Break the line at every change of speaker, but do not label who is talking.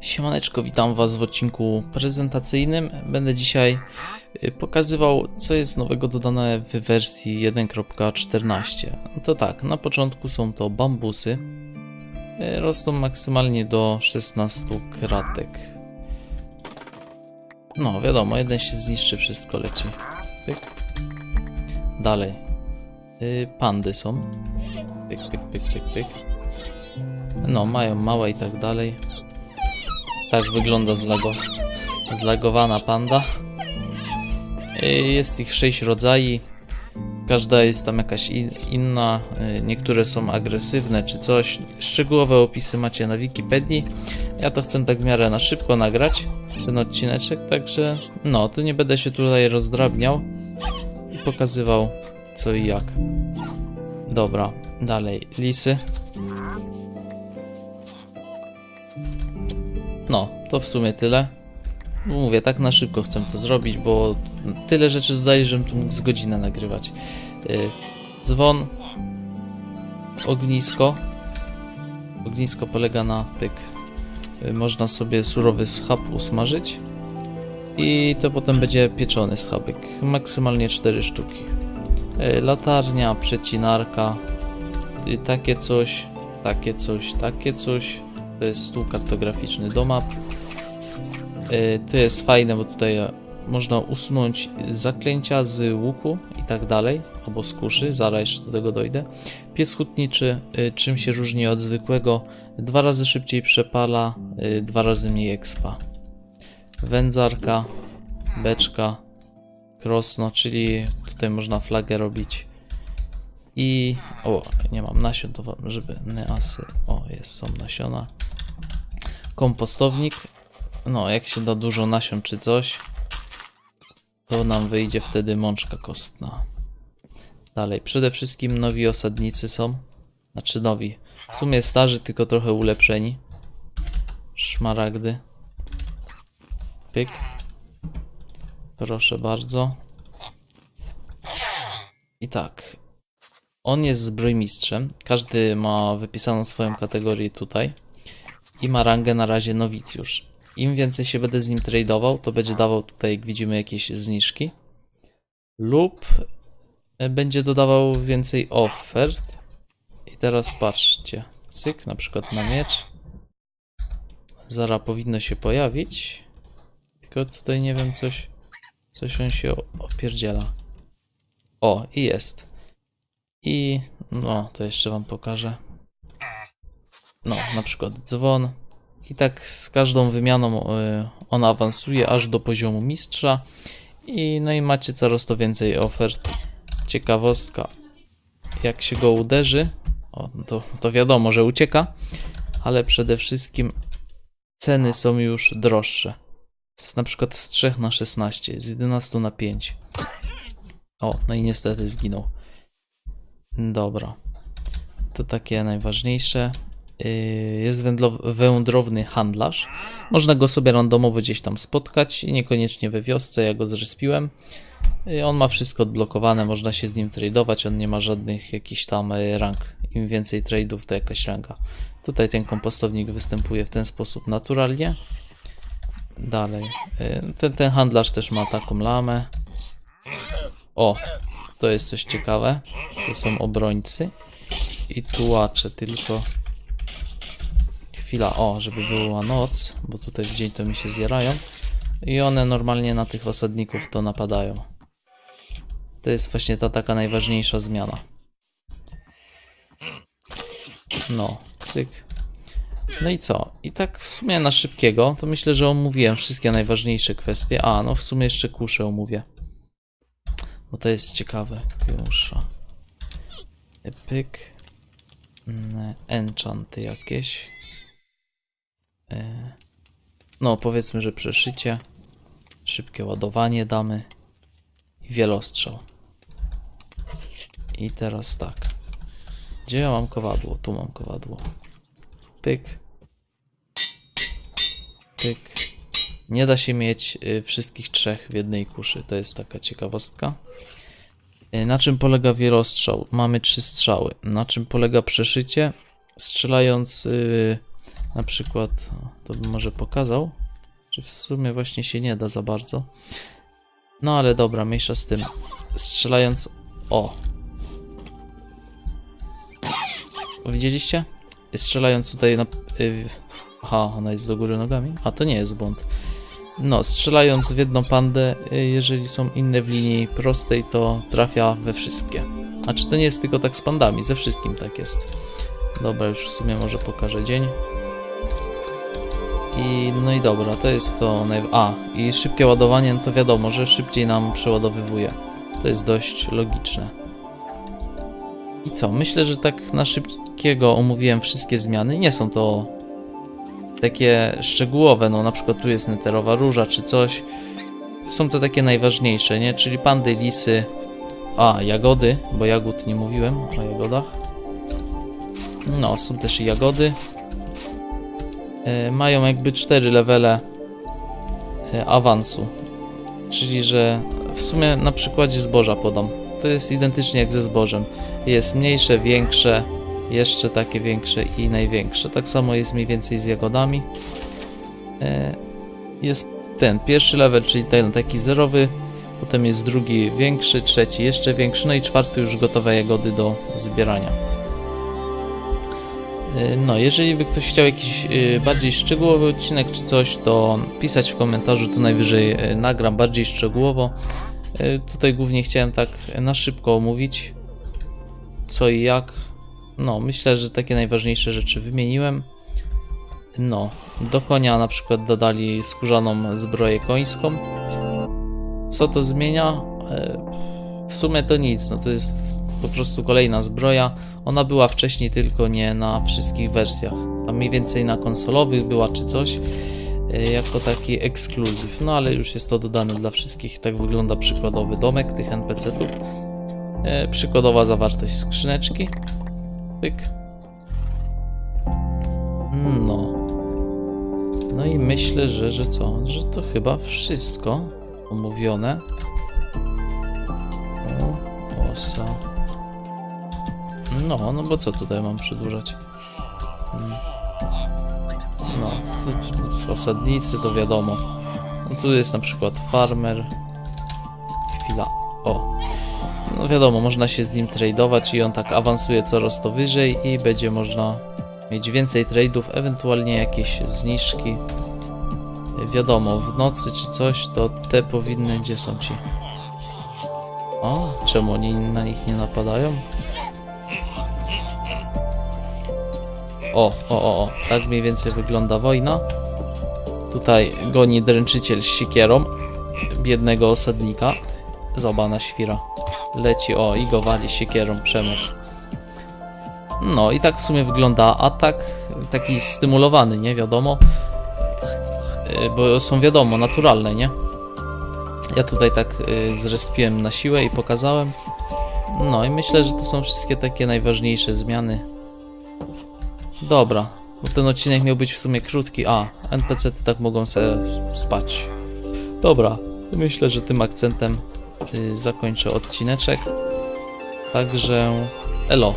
Siemaneczko, witam Was w odcinku prezentacyjnym. Będę dzisiaj y, pokazywał, co jest nowego dodane w wersji 1.14. No to tak, na początku są to bambusy. Y, Rosną maksymalnie do 16 kratek. No, wiadomo, jeden się zniszczy, wszystko leci. Pyk. Dalej. Y, Pandy są. Pyk, pyk, pyk, pyk, pyk. No, mają małe i tak dalej. Tak wygląda zlago... zlagowana panda. Y, Jest ich sześć rodzajów. Każda jest tam jakaś in- inna. Y, Niektóre są agresywne czy coś. Szczegółowe opisy macie na Wikipedii. Ja to chcę tak w miarę na szybko nagrać ten odcineczek, także no, tu nie będę się tutaj rozdrabniał i pokazywał co i jak. Dobra, dalej. Lisy. To w sumie tyle. Mówię, tak na szybko chcę to zrobić, bo tyle rzeczy dodaję, żebym tu mógł z godzinę nagrywać. Yy, dzwon, ognisko. Ognisko polega na pyk. Yy, można sobie surowy schab usmażyć. I to potem będzie pieczony schabek. Maksymalnie 4 sztuki. Yy, latarnia, przecinarka. Takie coś, takie coś, takie coś. To jest stół kartograficzny do map. Yy, To jest fajne, bo tutaj e, można usunąć zaklęcia z łuku i tak dalej, albo z kuszy, zaraz jeszcze do tego dojdę. Pies hutniczy, y, czym się różni od zwykłego? Dwa razy szybciej przepala, dwa razy mniej expa. Wędzarka, beczka, krosno, czyli tutaj można flagę robić. I. O, nie mam nasion, to żeby neasy. O, jest, są nasiona. Kompostownik. No, jak się da dużo nasion czy coś, to nam wyjdzie wtedy mączka kostna. Dalej, przede wszystkim nowi osadnicy są. Znaczy nowi. W sumie starzy, tylko trochę ulepszeni. Szmaragdy. Pyk. Proszę bardzo. I tak. On jest zbrojmistrzem. Każdy ma wypisaną swoją kategorię tutaj. I ma rangę na razie nowicjusz. Im więcej się będę z nim tradował, to będzie dawał tutaj, jak widzimy, jakieś zniżki. Lub e, będzie dodawał więcej ofert. I teraz patrzcie. Cyk, na przykład na miecz. Zara powinno się pojawić. Tylko tutaj nie wiem, coś. Coś on się opierdziela. O, i jest. I no, to jeszcze wam pokażę. No, na przykład dzwon. I tak z każdą wymianą y, on awansuje aż do poziomu mistrza. I no i macie coraz to więcej ofert. Ciekawostka. Jak się go uderzy, o, to, to wiadomo, że ucieka, ale przede wszystkim ceny są już droższe. Z, na przykład z 3 na 16, z 11 na 5. O, no i niestety zginął. Dobra. To takie najważniejsze. Yy, Jest wędrowny handlarz. Można go sobie randomowo gdzieś tam spotkać i niekoniecznie we wiosce. Ja go zrespiłem. Yy, On ma wszystko odblokowane, można się z nim tradować. On nie ma żadnych jakichś tam yy, rank. Im więcej tradeów, to jakaś ranga. Tutaj ten kompostownik występuje w ten sposób naturalnie. Dalej. Ten, ten handlarz też ma taką lamę. O, to jest coś ciekawe. To są obrońcy i tułacze, tylko chwila, o, żeby była noc, bo tutaj w dzień to mi się zjerają i one normalnie na tych osadników to napadają. To jest właśnie ta taka najważniejsza zmiana. No, cyk. No i co? I tak w sumie na szybkiego, to myślę, że omówiłem wszystkie najważniejsze kwestie. A, no w sumie jeszcze kuszę omówię. Bo to jest ciekawe. Kusza. Pyk. Enchanty jakieś. E, No, powiedzmy, że przeszycie. Szybkie ładowanie damy. I wielostrzał. I teraz tak. Gdzie ja mam kowadło? Tu mam kowadło. Pyk. Pyk. Nie da się mieć y, wszystkich trzech w jednej kuszy. To jest taka ciekawostka. Y, Na czym polega wielostrzał? Mamy trzy strzały. Na czym polega przeszycie? Strzelając y, Na przykład, to bym może pokazał, czy w sumie właśnie się nie da za bardzo. No ale dobra, mniejsza z tym. Strzelając... O! Widzieliście? Strzelając tutaj na... y, Aha, ona jest do góry nogami? A, to nie jest błąd. No, strzelając w jedną pandę, y, jeżeli są inne w linii prostej, to trafia we wszystkie. A czy to nie jest tylko tak z pandami? Ze wszystkim tak jest. Dobra, już w sumie może pokażę dzień. I no i dobra, to jest to naj... A, i szybkie ładowanie, no to wiadomo, że szybciej nam przeładowywuje. To jest dość logiczne. I co? Myślę, że tak na szybkiego omówiłem wszystkie zmiany. Nie są to takie szczegółowe, no na przykład tu jest neterowa róża czy coś. Są to takie najważniejsze, nie? Czyli pandy, lisy, a jagody, bo jagód nie mówiłem o jagodach. No, są też i jagody. E, mają jakby 4 levele e, awansu. Czyli, że w sumie na przykładzie zboża podam. To jest identycznie jak ze zbożem. Jest mniejsze, większe, jeszcze takie większe i największe. Tak samo jest mniej więcej z jagodami. E, Jest ten pierwszy level, czyli ten taki zerowy, potem jest drugi większy, trzeci jeszcze większy, no i czwarty już gotowe jagody do zbierania. E, No, jeżeli by ktoś chciał jakiś e, bardziej szczegółowy odcinek czy coś, to pisać w komentarzu, to najwyżej e, nagram bardziej szczegółowo. Tutaj głównie chciałem tak na szybko omówić co i jak. No, myślę, że takie najważniejsze rzeczy wymieniłem. No, do konia na przykład dodali skórzaną zbroję końską. Co to zmienia? W sumie to nic, no to jest po prostu kolejna zbroja. Ona była wcześniej tylko nie na wszystkich wersjach. Tam mniej więcej na konsolowych była czy coś e, jako taki ekskluzyw. No ale już jest to dodane dla wszystkich. Tak wygląda przykładowy domek tych NPC-ów. E, Przykładowa zawartość skrzyneczki. Pyk. No. No i myślę, że, że co? Że to chyba wszystko omówione. O, osa. No, no bo co tutaj mam przedłużać? No, tu- osadnicy to wiadomo. No tu jest na przykład farmer. Chwila. O, no wiadomo, można się z nim tradeować i on tak awansuje coraz to wyżej i będzie można mieć więcej tradeów, ewentualnie jakieś zniżki. Wiadomo, w nocy czy coś, to te powinny, gdzie są ci? O, czemu oni na nich nie napadają? O, o, o, o, tak mniej więcej wygląda wojna. Tutaj goni dręczyciel z siekierą biednego osadnika. Zobana świra leci, o i go siekierą, przemoc. No i tak w sumie wygląda atak, taki stymulowany, nie wiadomo, Yy, bo są wiadomo, naturalne, nie? Ja tutaj tak yy, zrespiłem na siłę i pokazałem. No i myślę, że to są wszystkie takie najważniejsze zmiany. Dobra, bo ten odcinek miał być w sumie krótki. A, NPC tak mogą sobie spać. Dobra, myślę, że tym akcentem y, zakończę odcineczek. Także elo.